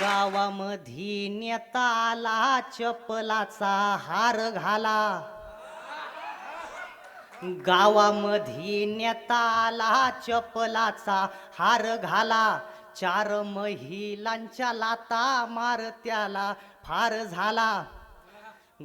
गावामधी नेता आला चपलाचा हार घाला. गावामधी नेता आला चपलाचा हार घाला. चार महिलांच्या लाता मार त्याला फार झाला.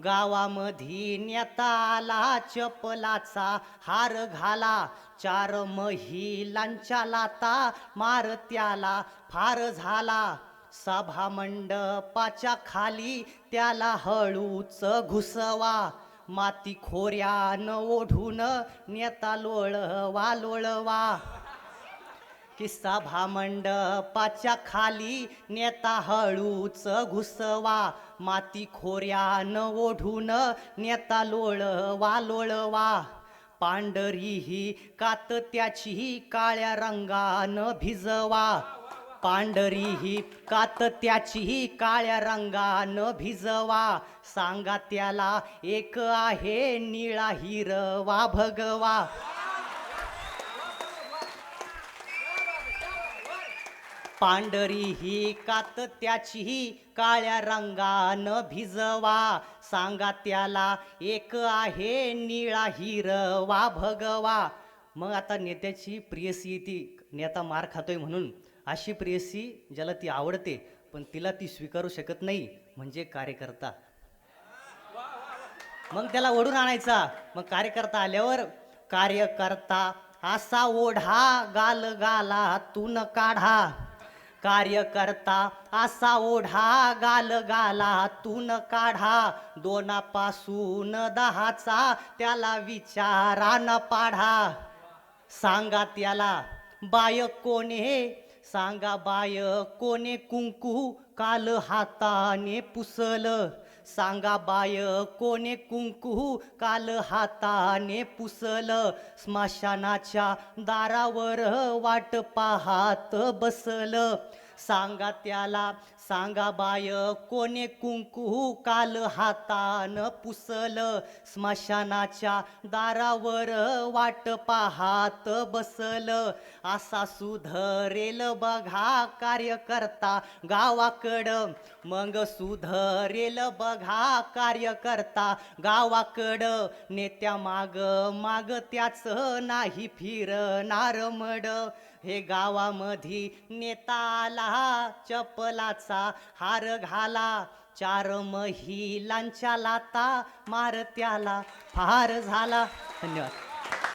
गावामधी नेता आला चपलाचा हार घाला. चार महिलांच्या लाता मार त्याला फार झाला. सभा मंडपाच्या खाली त्याला हळूच घुसवा. माती खोऱ्यानं ओढून नेता लोळवा लोळवा. की भामंडपाच्या खाली नेता हळूच घुसवा. माती खोऱ्यानं ओढून नेता लोळवा लोळवा. पांढरी ही कात त्याची काळ्या रंगानं भिजवा. पांढरी ही कात त्याचीही काळ्या रंगानं भिजवा. सांगा त्याला एक आहे निळा हिरवा भगवा. पांढरी ही कात त्याचीही काळ्या रंगानं भिजवा. सांगा त्याला एक आहे निळा हिरवा भगवा. मग आता नेत्याची प्रियसी ती नेता मार खातोय म्हणून. अशी प्रेयसी ज्याला ती आवडते पण तिला ती स्वीकारू शकत नाही म्हणजे कार्यकर्ता. मग त्याला ओढून आणायचा. मग कार्यकर्ता आल्यावर कार्यकर्ता असा ओढा गाल गाला तून काढा. कार्यकर्ता असा ओढा गाल गाला तून काढा. दोनापासून दहाचा त्याला विचारा न पाढा. सांगा त्याला बाय हे सांगा बाय कोणे कुंकू काल हाताने पुसल? सांगा बाय कोणे कुंकू काल हाताने पुसल? स्मशानाच्या दारावर वाट पाहात बसल. सांगा त्याला सांगा बाय कोणे कुंकू काल हातान पुसल स्मशानाच्या दारावर वाट पाहात बसल. असा सुधरेल बघा कार्यकर्ता गावाकडं. मग सुधरेल बघा कार्यकर्ता गावाकडं. नेत्या माग माग त्याच नाही फिरणार मड. हे गावामधी नेताला चपलाचा हार घाला चार महिलांच्या लाता मारत्याला फार झाला. धन्यवाद.